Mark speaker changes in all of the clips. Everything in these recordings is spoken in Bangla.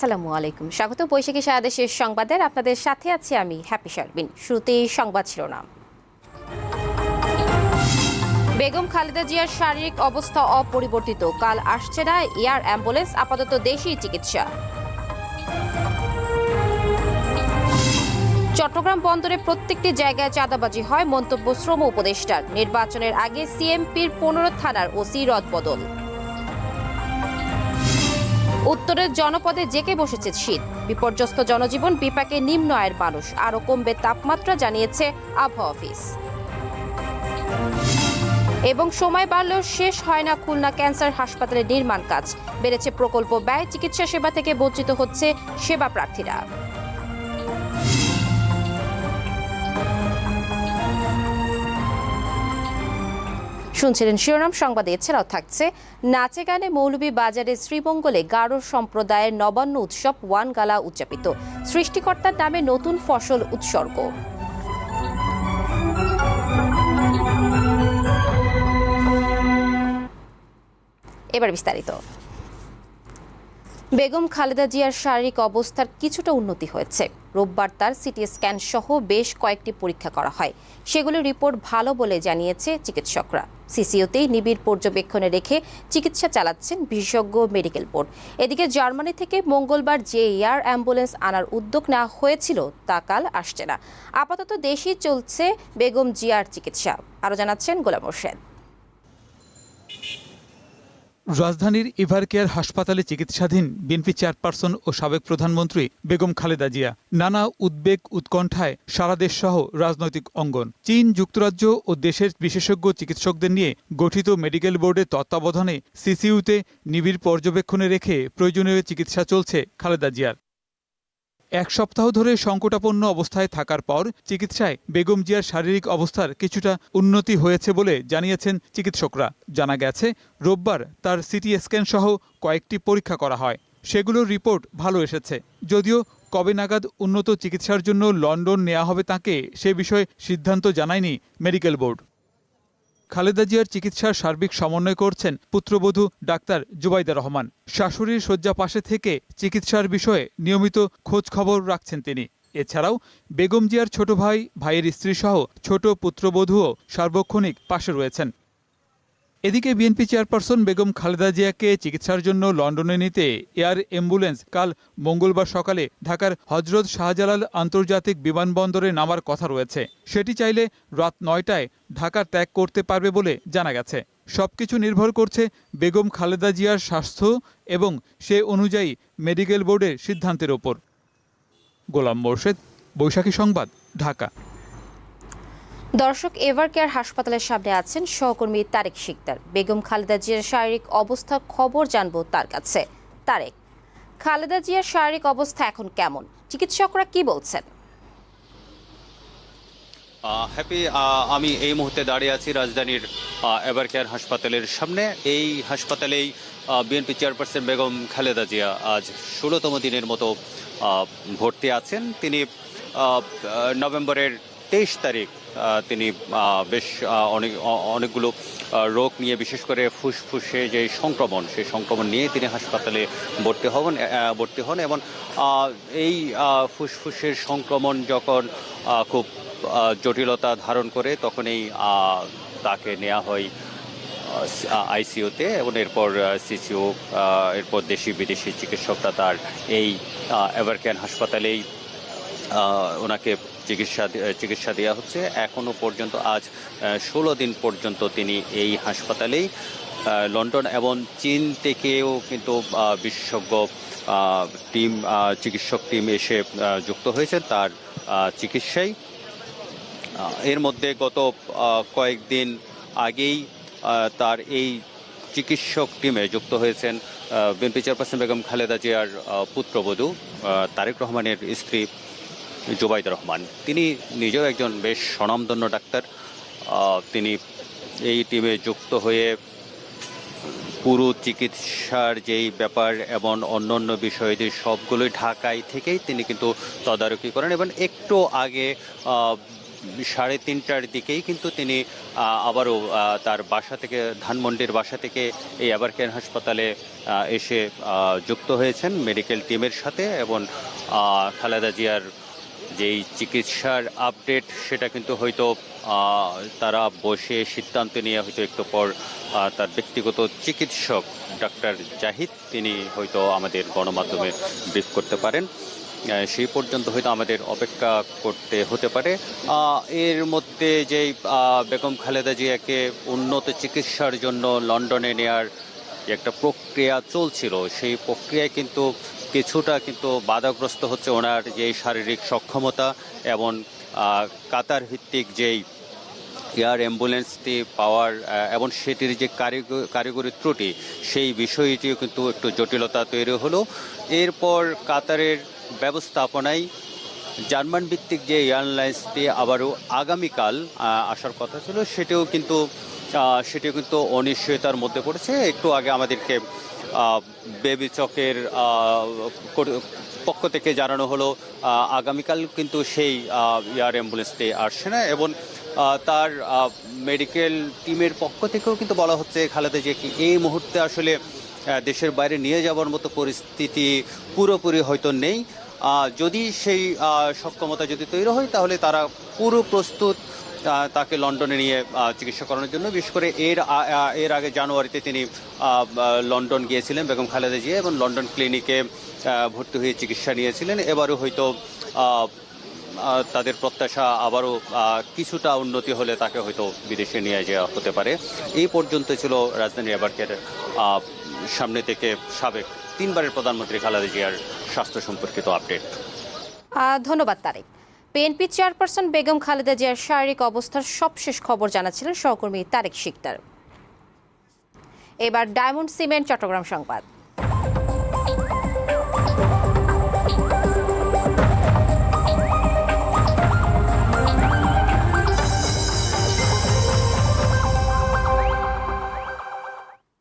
Speaker 1: আসসালামু আলাইকুম। স্বাগত বৈশাখী সারা দেশের সংবাদের। আপনাদের সাথে আছি আমি হ্যাপি শারবিন শুরুতেই সংবাদ শিরোনাম। বেগম খালেদা জিয়ার শারীরিক অবস্থা অপরিবর্তিত। কাল আসছে না এয়ার অ্যাম্বুলেন্স, আপাতত দেশি চিকিৎসা। চট্টগ্রাম বন্দরে প্রত্যেকটি জায়গায় চাঁদাবাজি হয়, মন্তব্য শ্রম উপদেষ্টার। নির্বাচনের আগে সিএমপির পনেরো থানার ওসি রদবদল। উত্তরের জনপদে জেকে বসেছে শীত। বিপর্যস্ত জনজীবন বিপাকে নিম্ন আয়ের মানুষ। আরও কমবে তাপমাত্রা, জানিয়েছে আবহাওয়া অফিস। এবং সময় বাড়লেও শেষ হয় না খুলনা ক্যান্সার হাসপাতালের নির্মাণ কাজ। বেড়েছে প্রকল্প ব্যয়, চিকিৎসা সেবা থেকে বঞ্চিত হচ্ছে সেবা প্রার্থীরা। শুনছিলেন শিরোনাম, সংবাদ এছাড়াও থাকছে, নাচে গানে মৌলভী বাজারে শ্রীমঙ্গলে গারো সম্প্রদায়ের নবান্ন উৎসব ওয়ান গালা উদযাপিত। সৃষ্টিকর্তার নামে নতুন ফসল উৎসর্গ। এবার বিস্তারিত। বেগম খালেদা জিয়ার শারীরিক অবস্থার কিছুটা উন্নতি হয়েছে। রোববার তার সিটি স্ক্যান সহ বেশ কয়েকটি পরীক্ষা করা হয়। সেগুলোর রিপোর্ট ভালো বলে জানিয়েছে চিকিৎসকরা। সিসিওতেই নিবিড় পর্যবেক্ষণে রেখে চিকিৎসা চালাচ্ছেন বিশেষজ্ঞ মেডিকেল বোর্ড। এদিকে জার্মানি থেকে মঙ্গলবার যে এয়ার অ্যাম্বুলেন্স আনার উদ্যোগ নেওয়া হয়েছিল, তা কাল আসছে না। আপাতত দেশেই চলছে বেগম জিয়ার চিকিৎসা। আরও জানাচ্ছেন গোলাম মোর্শেদ
Speaker 2: রাজধানীর ইভারকেয়ার হাসপাতালে চিকিৎসাধীন বিএনপি চেয়ারপারসন ও সাবেক প্রধানমন্ত্রী বেগম খালেদা জিয়া নানা উদ্বেগ উৎকণ্ঠায় সারা দেশ সহ রাজনৈতিক অঙ্গন। চীন যুক্তরাজ্য ও দেশের বিশেষজ্ঞ চিকিৎসকদের নিয়ে গঠিত মেডিকেল বোর্ডের তত্ত্বাবধানে সিসিউতে নিবিড় পর্যবেক্ষণে রেখে প্রয়োজনীয় চিকিৎসা চলছে খালেদা জিয়ার। এক সপ্তাহ ধরে সংকটাপন্ন অবস্থায় থাকার পর চিকিৎসায় বেগম জিয়ার শারীরিক অবস্থার কিছুটা উন্নতি হয়েছে বলে জানিয়েছেন চিকিৎসকরা। জানা গেছে, রোববার তার সিটি স্ক্যান সহ কয়েকটি পরীক্ষা করা হয়। সেগুলোর রিপোর্ট ভালো এসেছে। যদিও কবে নাগাদ উন্নত চিকিৎসার জন্য লন্ডন নেওয়া হবে তাকে সে বিষয়ে সিদ্ধান্ত জানায়নি মেডিকেল বোর্ড। খালেদা জিয়ার চিকিৎসার সার্বিক সমন্বয় করছেন পুত্রবধূ ডাক্তার জুবাইদা রহমান। শাশুড়ির শয্যা পাশে থেকে চিকিৎসার বিষয়ে নিয়মিত খোঁজ খবর রাখছেন তিনি। এছাড়াও বেগম জিয়ার ছোট ভাই, ভাইয়ের স্ত্রী সহ ছোট পুত্রবধূও সার্বক্ষণিক পাশে রয়েছেন। এদিকে বিএনপি চেয়ারপারসন বেগম খালেদা জিয়াকে চিকিৎসার জন্য লন্ডনে নিতে এয়ার অ্যাম্বুলেন্স কাল মঙ্গলবার সকালে ঢাকার হজরত শাহজালাল আন্তর্জাতিক বিমানবন্দরে নামার কথা রয়েছে। সেটি চাইলে রাত নয়টায় ঢাকা ত্যাগ করতে পারবে বলে জানা গেছে। সবকিছু নির্ভর করছে বেগম খালেদা জিয়ার স্বাস্থ্য এবং সে অনুযায়ী মেডিকেল বোর্ডের সিদ্ধান্তের ওপর। গোলাম মোর্শেদ, বৈশাখী সংবাদ, ঢাকা।
Speaker 1: দর্শক এভার কেয়ার হাসপাতালের সামনে আছেন সহকর্মী তারেক শিকদার। বেগম খালেদা জিয়ার শারীরিক অবস্থার খবর জানব তার কাছে। তারেক, খালেদা জিয়ার শারীরিক অবস্থা এখন কেমন? চিকিৎসকরা কি বলছেন?
Speaker 3: হ্যাপি আমি এই মুহূর্তে দাঁড়িয়ে আছি রাজধানীর এভার কেয়ার হাসপাতালের সামনে। এই হাসপাতালেই বিএনপি চেয়ারপারসন বেগম খালেদা জিয়া আজ ষোলোতম দিনের মতো ভর্তি আছেন। তিনি নভেম্বরের তেইশ তারিখ তিনি বেশ অনেক অনেকগুলো রোগ নিয়ে বিশেষ করে ফুসফুসে যে সংক্রমণ সেই সংক্রমণ নিয়ে তিনি হাসপাতালে ভর্তি আহ, ভর্তি হন এবং এই ফুসফুসের সংক্রমণ যখন খুব জটিলতা ধারণ করে তখনই তাকে নেওয়া হয় আইসিইউতে এবং এরপর সিসিও এরপর দেশি বিদেশি চিকিৎসকরা তার এই এভারক্যান হাসপাতালেই ওনাকে চিকিৎসা চিকিৎসা দেওয়া হচ্ছে। এখনও পর্যন্ত, আজ ষোলো দিন পর্যন্ত তিনি এই হাসপাতালেই লন্ডন এবং চীন থেকেও কিন্তু বিশেষজ্ঞ টিম চিকিৎসক টিম এসে যুক্ত হয়েছে তার চিকিৎসায়। এর মধ্যে গত কয়েকদিন আগেই তার এই চিকিৎসক টিমে যুক্ত হয়েছেন বিএনপি চেয়ারপারসন বেগম খালেদা জিয়ার পুত্রবধূ তারেক রহমানের স্ত্রী। জুবাইদা রহমান। তিনি নিজেও একজন বেশ স্বনামধন্য ডাক্তার। তিনি এই টিমে যুক্ত হয়ে পুরো চিকিৎসার যেই ব্যাপার এবং অন্য অন্যান্য বিষয়টি সবগুলোই ঢাকায় থেকেই তিনি কিন্তু তদারকি করেন এবং একটু আগে সাড়ে তিনটার দিকেই কিন্তু তিনি আবারও তার বাসা থেকে, ধানমন্ডির বাসা থেকে এই এবারকেয়ার হাসপাতালে এসে যুক্ত হয়েছেন মেডিকেল টিমের সাথে এবং খালেদা জিয়ার যেই চিকিৎসার আপডেট সেটা কিন্তু হয়তো তারা বসে সিদ্ধান্ত নিয়ে হয়তো একটু পর তার ব্যক্তিগত চিকিৎসক ডাক্তার জাহিদ, তিনি হয়তো আমাদের গণমাধ্যমে ব্রিফ করতে পারেন। সেই পর্যন্ত হয়তো আমাদের অপেক্ষা করতে হতে পারে। এর মধ্যে যেই বেগম খালেদা জিয়াকে উন্নত চিকিৎসার জন্য লন্ডনে নেয়ার একটা প্রক্রিয়া চলছিল, সেই প্রক্রিয়ায় কিন্তু কিছুটা কিন্তু বাধাগ্রস্ত হচ্ছে ওনার যে শারীরিক সক্ষমতা এবং কাতার ভিত্তিক যেই এয়ার অ্যাম্বুলেন্সটি পাওয়ার এবং সেটির যে কারিগ- কারিগরি ত্রুটি, সেই বিষয়টিও কিন্তু একটু জটিলতা তৈরি হলো। এরপর কাতারের ব্যবস্থাপনায় জার্মান ভিত্তিক যে এয়ারলাইন্সটি আবারও আগামীকাল আসার কথা ছিল, সেটিও কিন্তু সেটিও কিন্তু অনিশ্চয়তার মধ্যে পড়েছে। একটু আগে আমাদেরকে বেবি চকের পক্ষ থেকে জানানো হলো আগামীকাল কিন্তু সেই এয়ার অ্যাম্বুলেন্সটি আসছে না এবং তার মেডিকেল টিমের পক্ষ থেকেও কিন্তু বলা হচ্ছে, খালেদা জিয়াকে এই মুহূর্তে আসলে দেশের বাইরে নিয়ে যাওয়ার মতো পরিস্থিতি পুরোপুরি হয়তো নেই। যদি সেই সক্ষমতা যদি তৈরি হয়, তাহলে তারা পুরো প্রস্তুত তাকে লন্ডনে নিয়ে চিকিৎসা করানোর জন্য। বিশেষ করে এর এর আগে জানুয়ারিতে তিনি লন্ডন গিয়েছিলেন, বেগম খালেদা জিয়া, এবং লন্ডন ক্লিনিকে ভর্তি হয়ে চিকিৎসা নিয়েছিলেন। এবারও হয়তো তাদের প্রত্যাশা আবারও কিছুটা উন্নতি হলে তাকে হয়তো বিদেশে নিয়ে যাওয়া হতে পারে। এই পর্যন্ত ছিল রাজধানী এবারকের সামনে থেকে সাবেক তিনবারের প্রধানমন্ত্রী খালেদা জিয়ার স্বাস্থ্য সম্পর্কিত আপডেট।
Speaker 1: ধন্যবাদ তারেক। বিএনপি চেয়ারপারসন বেগম খালেদা জিয়ার শারীরিক অবস্থার সবশেষ খবর জানাচ্ছিলেন সহকর্মী তারেক শিকদার। এবার ডায়মন্ড সিমেন্ট, চট্টগ্রাম সংবাদ।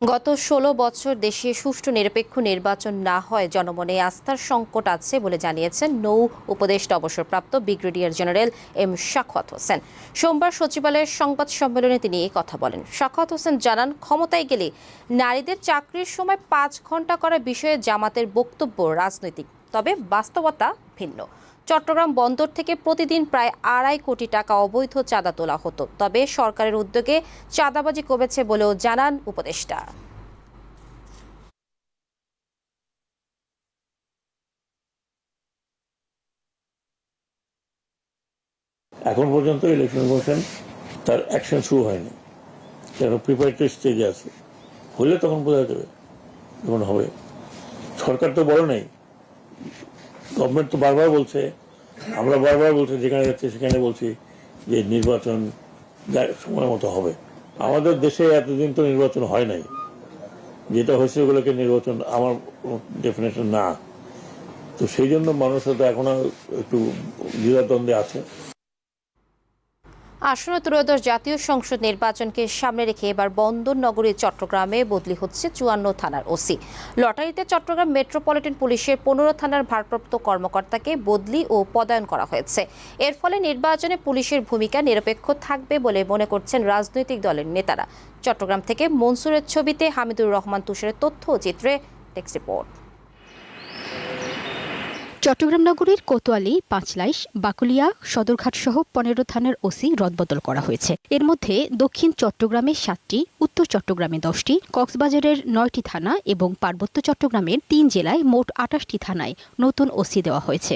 Speaker 1: গত ষোলো বছর দেশে সুষ্ঠু নিরপেক্ষ নির্বাচন না হয়, জনমনে আস্থার সংকট আছে বলে জানিয়েছেন নৌ উপদেষ্টা অবসরপ্রাপ্ত ব্রিগেডিয়ার জেনারেল এম শাখাত হোসেন। সোমবার সচিবালয়ের সংবাদ সম্মেলনে তিনি এই কথা বলেন। শাখাত হোসেন জানান, ক্ষমতায় গেলে নারীদের চাকরির সময় পাঁচ ঘণ্টা করা বিষয়ে জামাতের বক্তব্য রাজনৈতিক, তবে বাস্তবতা ভিন্ন। চট্টগ্রাম বন্দর থেকে প্রতিদিন প্রায় আড়াই কোটি টাকা অবৈধ চাঁদা তোলা হতো। তবে সরকারের উদ্যোগে চাঁদাবাজি কমেছে বলেও জানান উপদেষ্টা।
Speaker 4: এখন পর্যন্ত ইলেকশন কমিশন তার অ্যাকশন শুরু হয়নি। কেন? প্রিপারেটরি স্টেজে আছে। হলে তখন বোঝা যাবে যখন হবে। সরকার তো বড় নেই। গভর্নমেন্ট তো বারবার বলছে আমরা বারবার বলছি, যেখানে যাচ্ছে সেখানে বলছি যে নির্বাচন সময় মতো হবে। আমাদের দেশে এতদিন তো নির্বাচন হয় নাই। যেটা হয়েছে ওগুলোকে নির্বাচন আমার ডেফিনেশন না। তো সেই জন্য মানুষ হয়তো এখনও একটু দ্বিধাদ্বন্দ্বে আছে।
Speaker 1: আসন্ন ত্রয়োদশ জাতীয় সংসদ নির্বাচনকে সামনে রেখে এবার বন্দর নগরী চট্টগ্রামে বদলি হচ্ছে চুয়ান্ন থানার ওসি। লটারিতে চট্টগ্রাম মেট্রোপলিটন পুলিশের পনেরো থানার ভারপ্রাপ্ত কর্মকর্তাকে বদলি ও পদায়ন করা হয়েছে। এর ফলে নির্বাচনে পুলিশের ভূমিকা নিরপেক্ষ থাকবে বলে মনে করছেন রাজনৈতিক দলের নেতারা। চট্টগ্রাম থেকে মনসুরের ছবিতে হামিদুর রহমান তুষারের তথ্য চিত্রে টেক্সট রিপোর্ট।
Speaker 5: চট্টগ্রাম নগরীর কোতোয়ালি পাঁচলাইশ বাকুলিয়া সদরঘাট সহ পনেরো থানার ওসি রদবদল করা হয়েছে। এর মধ্যে দক্ষিণ চট্টগ্রামে সাতটি উত্তর চট্টগ্রামে দশটি কক্সবাজারের নয়টি থানা এবং পার্বত্য চট্টগ্রামের তিন জেলায় মোট আটাশটি থানায় নতুন ওসি দেওয়া হয়েছে।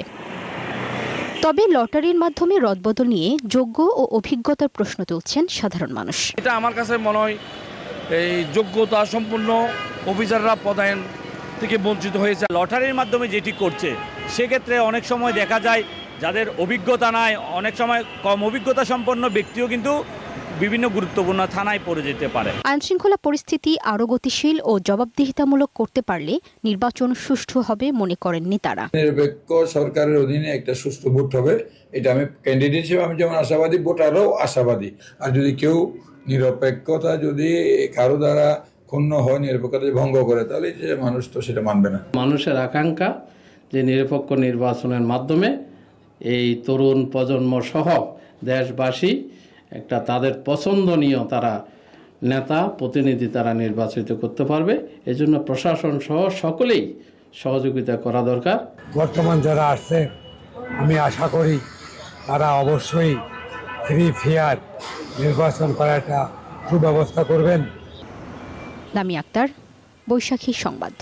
Speaker 5: তবে লটারির মাধ্যমে রদবদল নিয়ে যোগ্য ও অভিজ্ঞতার প্রশ্ন তুলছেন সাধারণ মানুষ।
Speaker 6: এটা আমার কাছে মনে হয় এই যোগ্যতা সম্পূর্ণ অফিসাররা পদায়ন থেকে বঞ্চিত হয়েছে। লটারির মাধ্যমে যেটি করছে সেক্ষেত্রে অনেক সময় দেখা যায় যাদের অভিজ্ঞতা নাই অনেক সময় কম অভিজ্ঞতা সম্পন্ন ব্যক্তিও কিন্তু বিভিন্ন গুরুত্বপূর্ণ থানায় পড়ে যেতে পারে।
Speaker 5: আইনশৃঙ্খলা পরিস্থিতি আরও গতিশীল ও জবাবদিহিতামূলক করতে পারলে নির্বাচন সুষ্ঠু হবে মনে করেননি তারা
Speaker 7: নিরপেক্ষ সরকারের অধীনে একটা সুষ্ঠু ভোট হবে এটা আমি ক্যান্ডিডেট হিসেবে আমি যেমন আশাবাদী ভোটারও আশাবাদী। আর যদি কেউ নিরপেক্ষতা যদি কারও দ্বারা ক্ষুণ্ণ হয় নিরপেক্ষতা ভঙ্গ করে তাহলে যে মানুষ তো সেটা মানবে না।
Speaker 8: মানুষের আকাঙ্ক্ষা যে নিরপেক্ষ নির্বাচনের মাধ্যমে এই তরুণ প্রজন্ম সহ দেশবাসী একটা তাদের পছন্দনীয় তারা নেতা প্রতিনিধি তারা নির্বাচিত করতে পারবে। এজন্য প্রশাসন সহ সকলেই সহযোগিতা করা দরকার।
Speaker 9: বর্তমান যারা আসছে আমি আশা করি তারা অবশ্যই ফ্রি ফেয়ার নির্বাচন করার একটা সুব্যবস্থা করবেন।
Speaker 5: লামি আক্তার বৈশাখী সংবাদ।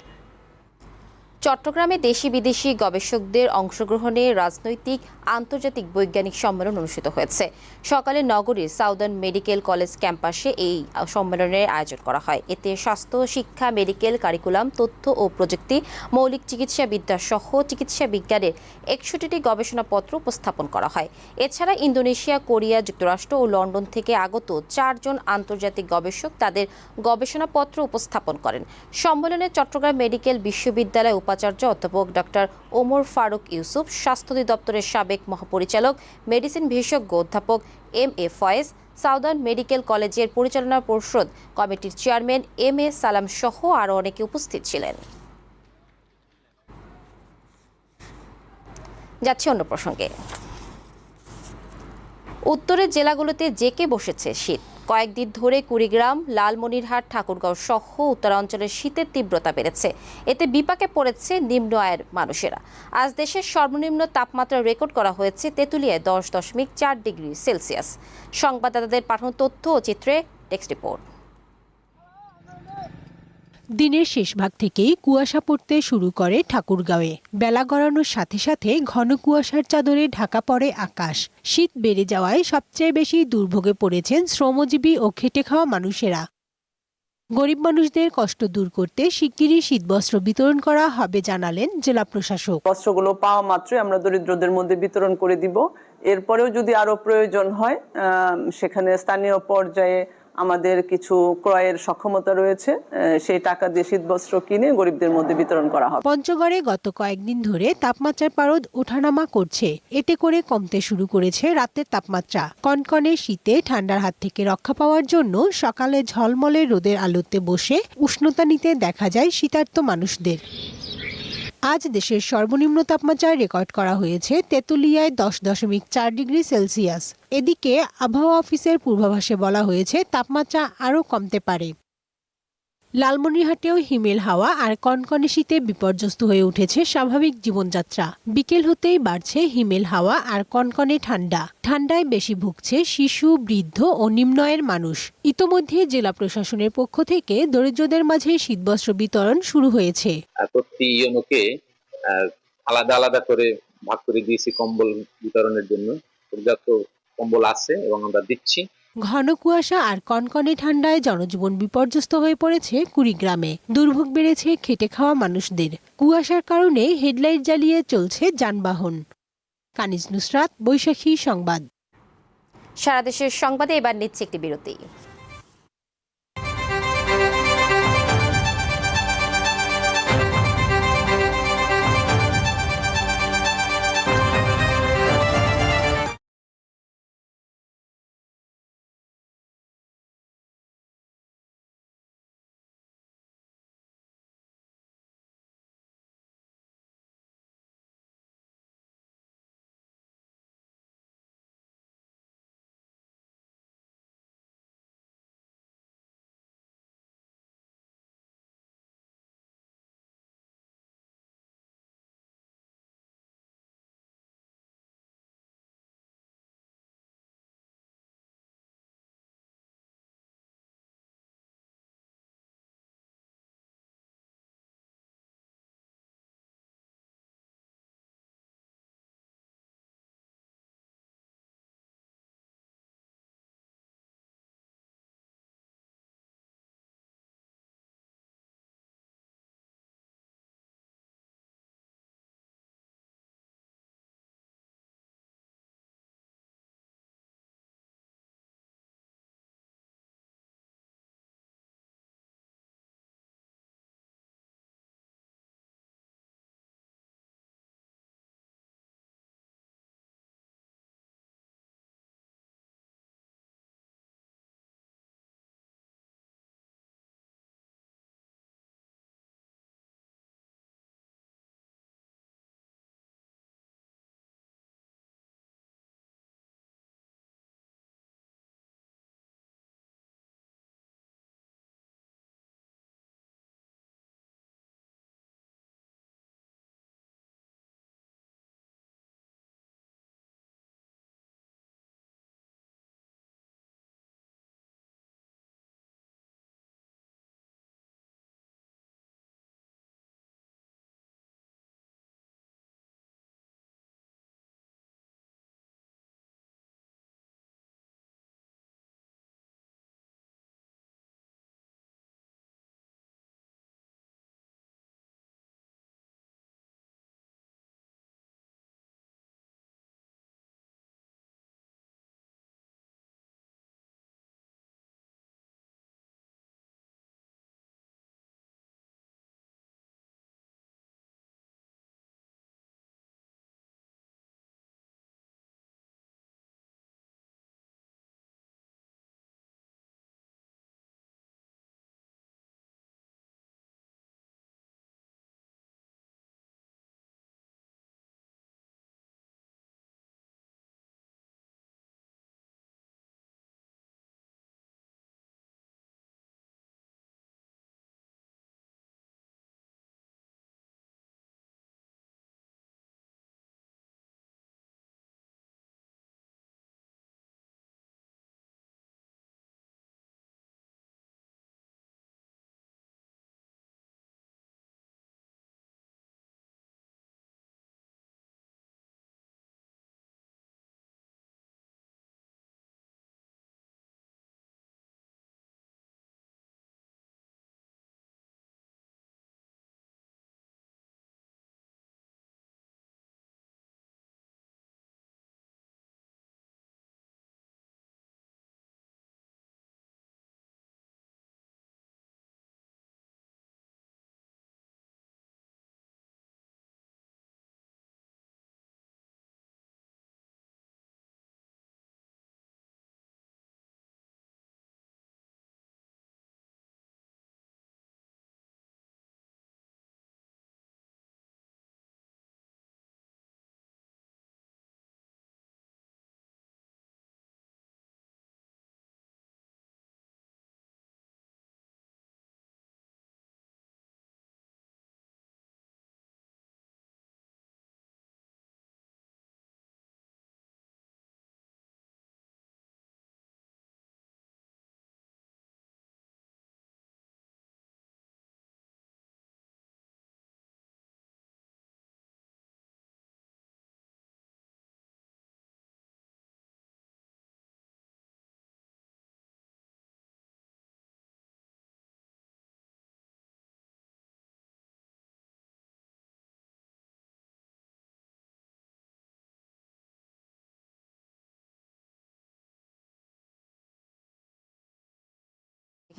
Speaker 1: চট্টগ্রামে দেশি বিদেশি গবেষকদের অংশগ্রহণে রাজনৈতিক, আন্তর্জাতিক বৈজ্ঞানিক সম্মেলন অনুষ্ঠিত হয়েছে। সকালে নগরীর সাউদার্ন মেডিকেল কলেজ ক্যাম্পাসে এই সম্মেলনের আয়োজন করা হয়। এতে স্বাস্থ্য, শিক্ষা, মেডিকেল, কারিকুলাম, তথ্য ও প্রযুক্তি, মৌলিক চিকিৎসা বিদ্যা সহ চিকিৎসা বিজ্ঞানের একষট্টিটি গবেষণাপত্র উপস্থাপন করা হয়। এছাড়া ইন্দোনেশিয়া, কোরিয়া, যুক্তরাষ্ট্র ও লন্ডন থেকে আগত চারজন আন্তর্জাতিক গবেষক তাদের গবেষণাপত্র উপস্থাপন করেন। সম্মেলনে চট্টগ্রাম মেডিকেল বিশ্ববিদ্যালয় উপাচার্য অধ্যাপক ডক্টর ওমর ফারুক ইউসুফ, স্বাস্থ্য অধিদপ্তরের সাবেক মহাপরিচালক, মেডিসিন বিশেষজ্ঞ অধ্যাপক M A Foyez, southern medical কলেজের পরিচালনা পরিষদ কমিটির চেয়ারম্যান এম এ সালাম সহ আরও অনেকে উপস্থিত ছিলেন। যাচ্ছে অন্য প্রসঙ্গে। উত্তরের জেলাগুলোতে জেকে বসেছে শীত। কয়েকদিন ধরে কুড়িগ্রাম, লালমনিরহাট, ঠাকুরগাঁও সহ উত্তরাঞ্চলের শীতের তীব্রতা বেড়েছে। এতে বিপাকে পড়েছে নিম্ন আয়ের মানুষেরা। আজ দেশের সর্বনিম্ন তাপমাত্রা রেকর্ড করা হয়েছে তেঁতুলিয়ায় দশ দশমিক চার ডিগ্রি সেলসিয়াস। সংবাদদাতাদের পাঠানো তথ্য ও চিত্রে টেক্সট রিপোর্ট।
Speaker 10: দিনের শেষ ভাগ থেকেই কুয়াশা পড়তে শুরু করে ঠাকুরগাঁওয়ে। বেলা গড়ানোর সাথে সাথে ঘন কুয়াশার চাদরে ঢাকা পড়ে আকাশ। শীত বেড়ে যাওয়ায় সবচেয়ে বেশি দুর্ভোগে পড়েছেন শ্রমজীবী ও খেটে খাওয়া মানুষেরা। গরিব মানুষদের কষ্ট দূর করতে শিগগিরই শীতবস্ত্র বিতরণ করা হবে জানালেন জেলা প্রশাসক।
Speaker 11: বস্ত্রগুলো পাওয়া মাত্রই আমরা দরিদ্রদের মধ্যে বিতরণ করে দিব। এরপরেও যদি আরও প্রয়োজন হয় সেখানে স্থানীয় পর্যায়ে আমাদের কিছু ক্রয়ের সক্ষমতা রয়েছে সেই টাকা দিয়ে শীতবস্ত্র কিনে গরিবদের মধ্যে বিতরণ করা হবে।
Speaker 10: পঞ্চগড়ে গত কয়েকদিন ধরে তাপমাত্রার পারদ ওঠানামা করছে। এতে করে কমতে শুরু করেছে রাতের তাপমাত্রা। কনকনে শীতে ঠান্ডার হাত থেকে রক্ষা পাওয়ার জন্য সকালে ঝলমলে রোদের আলোতে বসে উষ্ণতা নিতে দেখা যায় শীতার্ত মানুষদের। আজ দেশের সর্বনিম্ন তাপমাত্রা রেকর্ড করা হয়েছে তেঁতুলিয়ায় দশ দশমিক চার ডিগ্রি সেলসিয়াস। এদিকে আবহাওয়া অফিসের পূর্বাভাসে বলা হয়েছে, তাপমাত্রা আরও কমতে পারে। লালমনিরহাটেও হিমেল হাওয়া আর কনকনে শীতে বিপর্যস্ত হয়ে উঠেছে স্বাভাবিক জীবনযাত্রা। বিকেল হতেই বাড়ছে হিমেল হাওয়া আর কনকনে ঠান্ডা। ঠান্ডায় বেশি ভুগছে শিশু, বৃদ্ধ ও নিম্নয়ের মানুষ। ইতোমধ্যে জেলা প্রশাসনের পক্ষ থেকে দরিদ্রদের মাঝে শীতবস্ত্র বিতরণ শুরু হয়েছে।
Speaker 12: আলাদা আলাদা করে ভাগ করে দিয়েছি কম্বল বিতরণের জন্য। পর্যাপ্ত কম্বল আছে এবং আমরা দিচ্ছি।
Speaker 10: ঘন কুয়াশা আর কনকনে ঠান্ডায় জনজীবন বিপর্যস্ত হয়ে পড়েছে কুড়িগ্রামে। দুর্ভোগ বেড়েছে খেটে খাওয়া মানুষদের। কুয়াশার কারণে হেডলাইট জ্বালিয়ে চলছে যানবাহন। কানিজ নুসরাত, বৈশাখী সংবাদ।
Speaker 1: সারাদেশের সংবাদে এবার নিচ্ছে একটি বিরতি।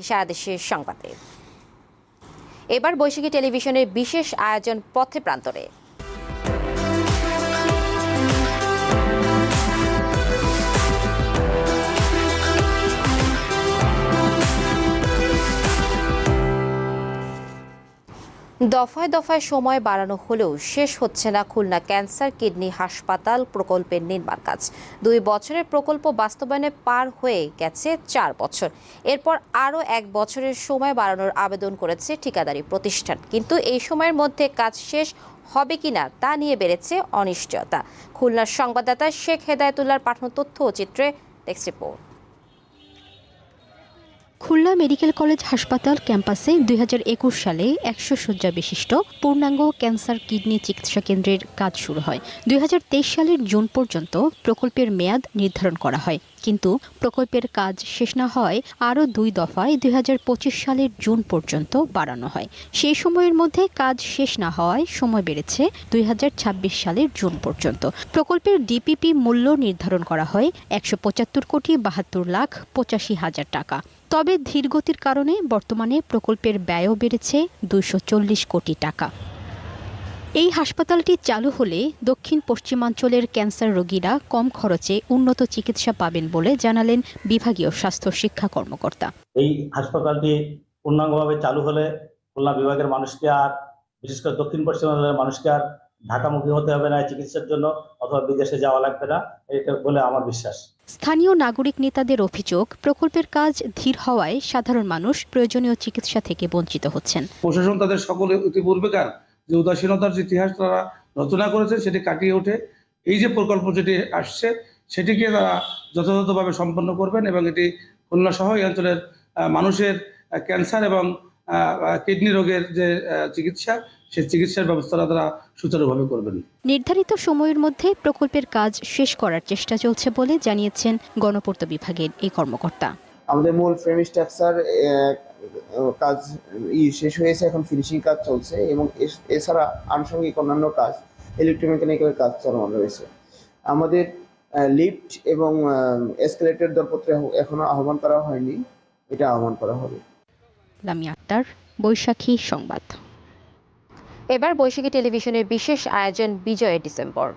Speaker 1: সারা দেশের সংবাদে এবার বৈশাখী টেলিভিশনের বিশেষ আয়োজন পথে প্রান্তরে। দফায় দফায় সময় বাড়ানো হলেও শেষ হচ্ছে না খুলনা ক্যান্সার কিডনি হাসপাতাল প্রকল্পের নির্মাণ কাজ। দুই বছরের প্রকল্প বাস্তবায়নে পার হয়ে গেছে চার বছর। এরপর আরও এক বছরের সময় বাড়ানোর আবেদন করেছে ঠিকাদারি প্রতিষ্ঠান। কিন্তু এই সময়ের মধ্যে কাজ শেষ হবে কিনা তা নিয়ে বেড়েছে অনিশ্চয়তা। খুলনার সংবাদদাতা শেখ হেদায়তুল্লার পাঠানো তথ্য ও চিত্রে desk report.
Speaker 5: Khulna medical college হাসপাতাল ক্যাম্পাসে দুই হাজার একুশ সালে একশো শয্যা বিশিষ্ট পূর্ণাঙ্গ ক্যান্সার কিডনি চিকিৎসা কেন্দ্রের কাজ শুরু হয়। দুই হাজার তেইশ সালের জুন পর্যন্ত প্রকল্পের মেয়াদ নির্ধারণ করা হয়। কিন্তু প্রকল্পের কাজ শেষ না হয় আরও দুই দফায় দুই হাজার পঁচিশ সালের জুন পর্যন্ত বাড়ানো হয়। সেই সময়ের মধ্যে কাজ শেষ না হওয়ায় সময় বেড়েছে দুই হাজার ছাব্বিশ সালের জুন পর্যন্ত। প্রকল্পের ডিপিপি মূল্য নির্ধারণ করা হয় একশো পঁচাত্তর কোটি বাহাত্তর লাখ পঁচাশি হাজার টাকা। তবে ধীরগতির কারণে বর্তমানে প্রকল্পের ব্যয়ও বেড়েছে চল্লিশ কোটি টাকা। এই হাসপাতালটি চালু হলে দক্ষিণ পশ্চিমাঞ্চলের ক্যান্সার রোগীরা কম খরচে উন্নত চিকিৎসা পাবেন বলে জানালেন বিভাগীয় স্বাস্থ্য শিক্ষা কর্মকর্তা।
Speaker 13: এই হাসপাতালটি পূর্ণাঙ্গভাবে চালু হলে খুলনা বিভাগের মানুষকে আর, বিশেষ করে দক্ষিণ পশ্চিমাঞ্চলের মানুষকে আর ঢাকামুখী হতে হবে না চিকিৎসার জন্য অথবা বিদেশে যাওয়া লাগবে না এটা বলে আমার বিশ্বাস।
Speaker 5: স্থানীয় নাগরিক নেতাদের অভিযোগ প্রকল্পের কাজ ধীর হওয়ায় সাধারণ মানুষ প্রয়োজনীয় চিকিৎসা থেকে বঞ্চিত হচ্ছেন।
Speaker 14: প্রশাসন তাদের সকল ইতিপূর্বেকার যে উদাসীনতার যে ইতিহাস তারা রচনা করেছে সেটি কাটিয়ে ওঠে। এই যে প্রকল্প যেটি আসছে সেটিকে তারা যথাযথভাবে সম্পন্ন করবেন এবং এটি খুলনা সহ এই অঞ্চলের মানুষের ক্যান্সার এবং কিডনি রোগের যে চিকিৎসা সে চিকিৎসার ব্যবস্থাটা তারা সুচারুভাবে করবেন।
Speaker 5: নির্ধারিত সময়ের মধ্যে প্রকল্পের কাজ শেষ করার চেষ্টা চলছে বলে জানিয়েছেন গণপূর্ত বিভাগের এই কর্মকর্তা।
Speaker 15: আমাদের মূল ফ্রেম স্ট্রাকচার কাজ ই শেষ হয়েছে এখন ফিনিশিং কাজ চলছে এবং এছাড়া আনুষঙ্গিক অন্যান্য কাজ ইলেকট্রোমেকানিক্যাল কাজ চলমান রয়েছে। আমাদের লিফট এবং এসকেলেটর দরপত্র এখনও আহ্বান করা হয়নি এটা আহ্বান করা হবে।
Speaker 5: লামিয়া। আক্তার বৈশাখী সংবাদ।
Speaker 1: এবার বৈশাখী টেলিভিশনের বিশেষ আয়োজন বিজয় ডিসেম্বর।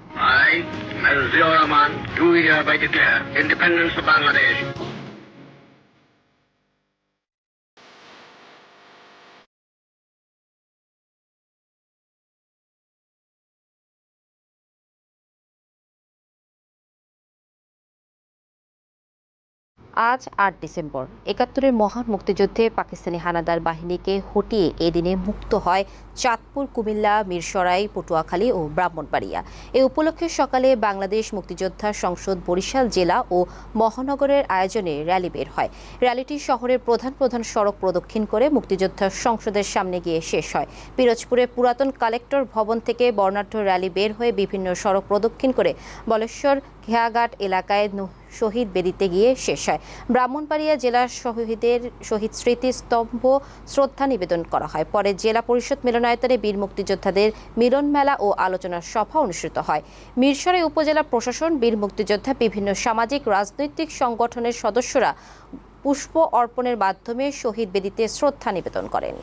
Speaker 1: আজ আট ডিসেম্বর। একাত্তরের মহান মুক্তিযুদ্ধে পাকিস্তানি হানাদার বাহিনীকে হটিয়ে এদিনে মুক্ত হয় চাঁদপুর, কুমিল্লা, মিরসরাই, পটুয়াখালী ও ব্রাহ্মণবাড়িয়া। এ উপলক্ষে সকালে বাংলাদেশ মুক্তিযোদ্ধা সংসদ বরিশাল জেলা ও মহানগরের আয়োজনে র্যালি বের হয়। র্যালিটি শহরের প্রধান প্রধান সড়ক প্রদক্ষিণ করে মুক্তিযোদ্ধা সংসদের সামনে গিয়ে শেষ হয়। পিরোজপুরে পুরাতন কালেক্টর ভবন থেকে বর্ণাঢ্য র্যালি বের হয়ে বিভিন্ন সড়ক প্রদক্ষিণ করে বলেশ্বর ঘেয়াঘাট এলাকায় শহীদ বেদিতে গিয়ে শেষ হয়। ব্রাহ্মণবাড়িয়া জেলার শহীদের শহীদ স্মৃতিস্তম্ভ শ্রদ্ধা নিবেদন করা হয়। পরে জেলা পরিষদ মিলনায়তনে বীর মুক্তিযোদ্ধাদের মিলন মেলা ও আলোচনা সভা অনুষ্ঠিত হয়। মিরসরাই উপজেলা প্রশাসন, বীর মুক্তিযোদ্ধা, বিভিন্ন সামাজিক, রাজনৈতিক সংগঠনের সদস্যরা পুষ্প অর্পণের মাধ্যমে শহীদ বেদিতে শ্রদ্ধা নিবেদন করেন।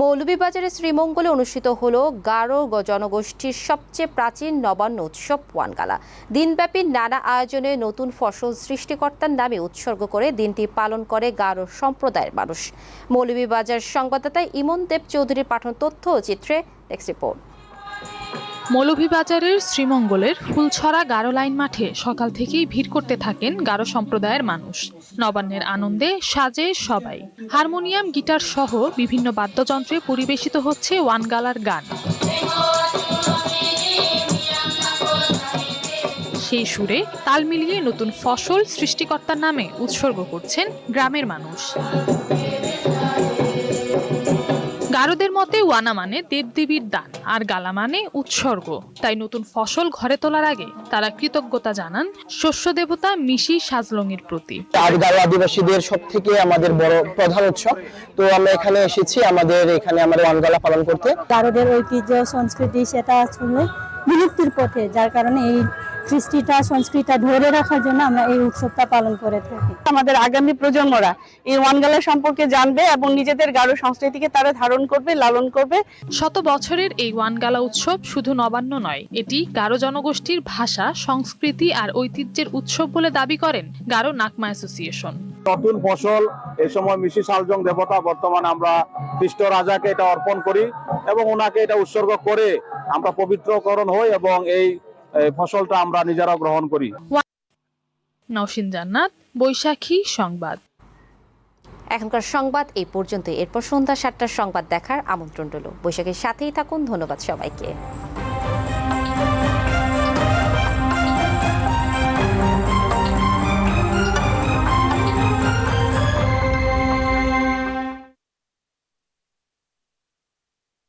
Speaker 1: মৌলভীবাজারের শ্রীমঙ্গলে অনুষ্ঠিত হল গারো জনগোষ্ঠীর সবচেয়ে প্রাচীন নবান্ন উৎসব ওয়ানগালা। দিনব্যাপী নানা আয়োজনে নতুন ফসল সৃষ্টিকর্তার নামে উৎসর্গ করে দিনটি পালন করে গারো সম্প্রদায়ের মানুষ। মৌলভীবাজার সংবাদদাতা ইমন দেব চৌধুরীর পাঠানো তথ্য ও চিত্রে, ডেস্ক রিপোর্ট।
Speaker 16: মৌলভীবাজারের শ্রীমঙ্গলের ফুলছড়া গারো লাইন মাঠে সকাল থেকেই ভিড় করতে থাকেন গারো সম্প্রদায়ের মানুষ। নবান্নের আনন্দে সাজে সবাই। হারমোনিয়াম, গিটার সহ বিভিন্ন বাদ্যযন্ত্রে পরিবেশিত হচ্ছে ওয়ানগালার গান। সেই সুরে তাল মিলিয়ে নতুন ফসল সৃষ্টিকর্তার নামে উৎসর্গ করছেন গ্রামের মানুষ। গারোদের মতে ওয়ানা মানে দেবদেবীর দান আর গালা মানে উৎসর্গ। তাই নতুন ফসল ঘরে তোলার আগে তারা কৃতজ্ঞতা জানান শস্য দেবতা মিশি সাজলংয়ের প্রতি।
Speaker 17: আটগাঁও আদিবাসীদের সব থেকে আমাদের বড় প্রধান উৎসব। তো আমরা এখানে এসেছি আমাদের এখানে আমাদের ওয়ানগালা পালন করতে।
Speaker 18: গারোদের ঐতিহ্য সংস্কৃতি সেটা আসলে বিলুপ্তির পথে যার কারণে এই কৃষ্টিটা সংস্কৃতিটা ধরে রাখার জন্য আমরা এই উৎসবটা পালন করে থাকি।
Speaker 19: আমাদের আগামী প্রজন্মরা এই ওয়ানগালা সম্পর্কে জানবে এবং নিজেদের গারো সংস্কৃতিকে তারা ধারণ করবে লালন করবে।
Speaker 16: শত বছরের এই ওয়ানগালা উৎসব শুধু নবান্ন নয় এটি গারো জনগোষ্ঠীর ভাষা সংস্কৃতি আর ঐতিহ্যের উৎসব বলে দাবি করেন গারো নাকমা অ্যাসোসিয়েশন।
Speaker 20: নতুন ফসল এই সময় মিশি সালজং দেবতা বর্তমানে আমরা খ্রিস্ট রাজাকে এটা অর্পণ করি এবং ওনাকে এটা উৎসর্গ করে আমরা পবিত্রকরণ হই এবং এই এই ফসলটা আমরা নিজেরাও গ্রহণ করি।
Speaker 16: নওশিন জান্নাত বৈশাখী সংবাদ।
Speaker 1: এখনকার সংবাদ এই পর্যন্ত এরপর সন্ধ্যা সাতটার সংবাদ দেখার আমন্ত্রণ রইল। বৈশাখের সাথেই থাকুন। ধন্যবাদ সবাইকে।